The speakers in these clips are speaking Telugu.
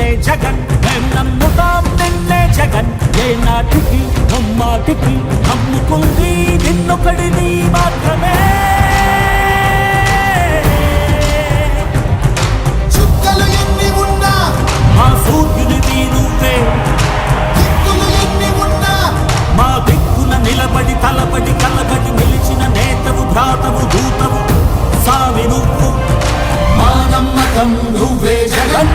నిన్నే జగన్ మేం నమ్ముతాం నిన్నే జగన్. ఏ నాటికి నమ్మాటికి నమ్ముకుంది నిన్నొకడిని మాత్రమే. చుక్కలు ఎన్ని ఉన్నా మా సూర్యునిది నువ్వే దిక్కులు ఎన్ని ఉన్నా మా దిక్కున నిలబడి తలబడి కలబడి నిలిచిన నేతవు భ్రాతవు దూతవు. సావి నువ్వు. మా నమ్మకం నువ్వే జగన్.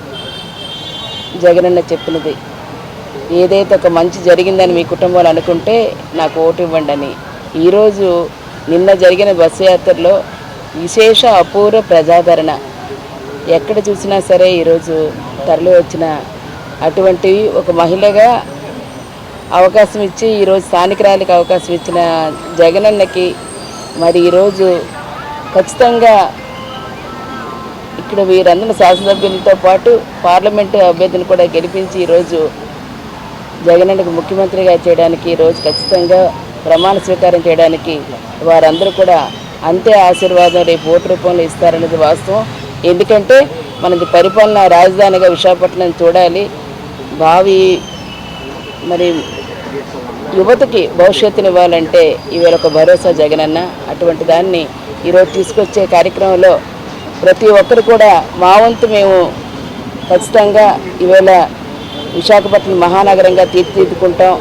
జగనన్న చెప్పినది. ఏదైతే ఒక మంచి జరిగిందని మీ కుటుంబాలు అనుకుంటే నాకు ఓటు ఇవ్వండి అని ఈరోజు నిన్న జరిగిన బస్సు యాత్రలో విశేష అపూర్వ ప్రజాదరణ. ఎక్కడ చూసినా సరే ఈరోజు తరలి వచ్చిన అటువంటి ఒక మహిళగా అవకాశం ఇచ్చి ఈరోజు స్థానికురాలికి అవకాశం ఇచ్చిన జగనన్నకి మరి ఈరోజు ఖచ్చితంగా ఇక్కడ వీరందరూ శాసనసభ్యులతో పాటు పార్లమెంటు అభ్యర్థిని కూడా గెలిపించి ఈరోజు జగనన్నకు ముఖ్యమంత్రిగా చేయడానికి ఈరోజు ఖచ్చితంగా ప్రమాణ స్వీకారం చేయడానికి వారందరూ కూడా అంతే ఆశీర్వాదం రేపు ఓటు రూపంలో ఇస్తారనేది వాస్తవం. ఎందుకంటే మనది పరిపాలన రాజధానిగా విశాఖపట్నం చూడాలి. భావి మరి యువతకి భవిష్యత్తుని ఇవ్వాలంటే ఇవాళ ఒక భరోసా జగనన్న అటువంటి దాన్ని ఈరోజు తీసుకొచ్చే కార్యక్రమంలో ప్రతి ఒక్కరు కూడా మా వంతు మేము ఖచ్చితంగా ఈవేళ విశాఖపట్నం మహానగరంగా తీర్చిదిద్దుకుంటాం.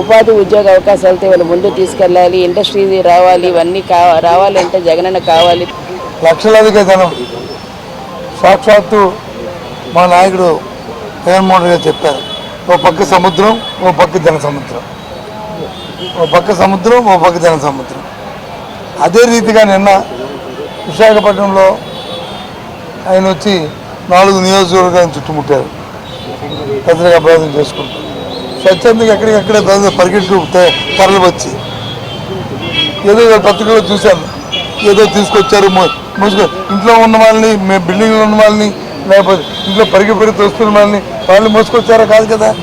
ఉపాధి ఉద్యోగ అవకాశాలతో వీళ్ళు ముందు తీసుకెళ్ళాలి ఇండస్ట్రీ రావాలి ఇవన్నీ కా రావాలంటే జగనన్న కావాలి. లక్షలాదిగా ధనం సాక్షాత్తు మా నాయకుడు జగన్మోహన్ రెడ్డి గారు చెప్పారు ఓ పక్క సముద్రం ఓ పక్క జన సముద్రం. ఓ పక్క సముద్రం ఓ పక్క జన సముద్రం. అదే రీతిగా నిన్న విశాఖపట్నంలో ఆయన వచ్చి నాలుగు నియోజకవర్గాలను చుట్టుముట్టారు. పత్రికా ప్రవేశం చేసుకుంటారు స్వచ్ఛందంగా ఎక్కడికక్కడే ప్రజలు పరిగెట్టు తరలి వచ్చి. ఏదో ఒక పత్రికలో చూశాను ఏదో తీసుకొచ్చారు మో- ఇంట్లో ఉన్న వాళ్ళని మేము బిల్డింగ్లో ఉన్న వాళ్ళని లేకపోతే ఇంట్లో పరిగి పరిగి వస్తున్న వాళ్ళని వాళ్ళు మోసుకొచ్చారా కాదు కదా?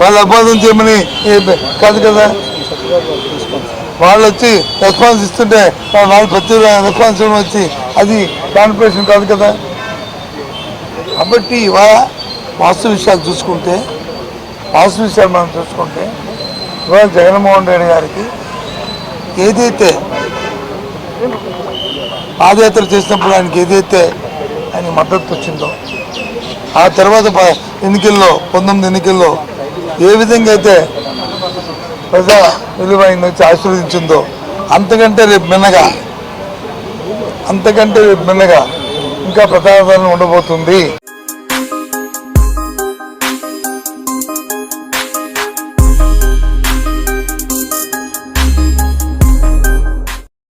వాళ్ళు అబాధం చేయమని కాదు కదా? వాళ్ళు వచ్చి రెస్పాన్స్ ఇస్తుంటే వాళ్ళు ప్రతి రెస్పాన్స్ వచ్చి అది కాన్పరేషన్ కాదు కదా? కాబట్టి ఇవాళ వాస్తు విషయాలు చూసుకుంటే వాస్తు విషయాలు మనం చూసుకుంటే ఇవాళ జగన్మోహన్ రెడ్డి గారికి ఏదైతే పాదయాత్ర చేసినప్పుడు ఆయనకి ఏదైతే ఆయన మద్దతు వచ్చిందో ఆ తర్వాత ప- ఎన్నికల్లో పంతొమ్మిది ఎన్నికల్లో ఏ విధంగా అయితే ప్రజా విలువ ఆయన వచ్చి ఆశీర్వదించిందో అంతకంటే రేపు మిన్నగా అంతకంటే రేపు ఇంకా ప్రతాపాలను ఉండబోతుంది.